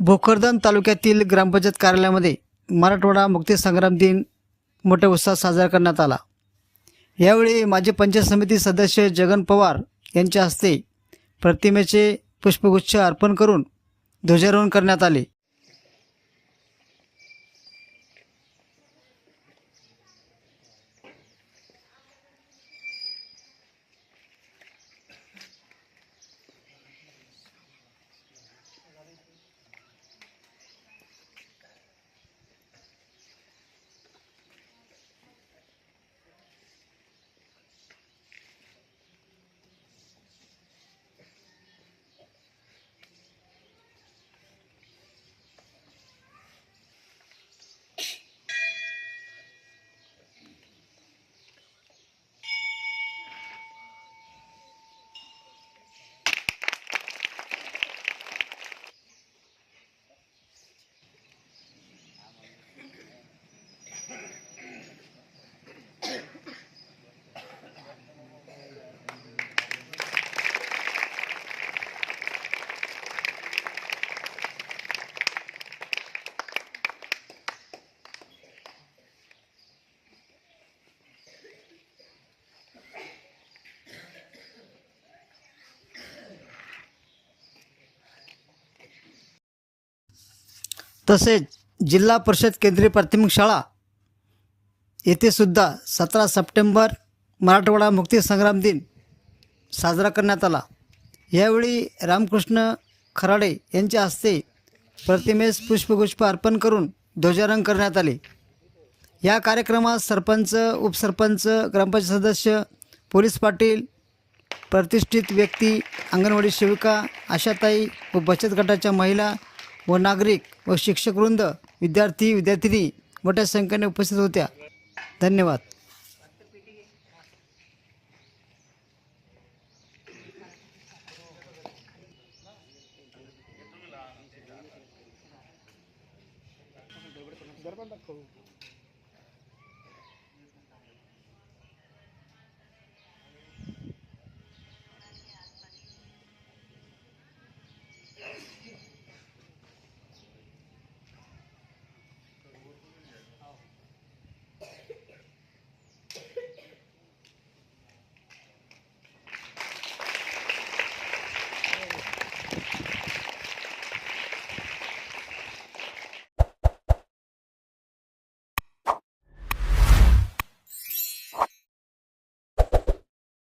भोकरदन तालुक्यातील ग्रामपंचायत कार्यालयामध्ये मराठवाडा मुक्ती संग्राम दिन मोठ्या उत्साहात साजरा करण्यात आला. यावेळी माजी पंचायत समिती सदस्य जगन पवार यांच्या हस्ते प्रतिमेचे पुष्पगुच्छ अर्पण करून ध्वजारोहण करण्यात आले. तसेच जिल्हा परिषद केंद्रीय प्राथमिक शाळा येथे सुद्धा सतरा सप्टेंबर मराठवाडा मुक्ती संग्राम दिन साजरा करण्यात आला. यावेळी रामकृष्ण खराडे यांच्या हस्ते प्रतिमेस पुष्पगुच्छ अर्पण करून ध्वजारोहण करण्यात आले. या कार्यक्रमात सरपंच उपसरपंच ग्रामपंचायत सदस्य पोलीस पाटील प्रतिष्ठित व्यक्ती अंगणवाडी सेविका आशाताई व बचत गटाच्या महिला व नागरिक व शिक्षकवृंद विद्यार्थी विद्यार्थिनी मोठ्या संख्येने उपस्थित होत्या. धन्यवाद.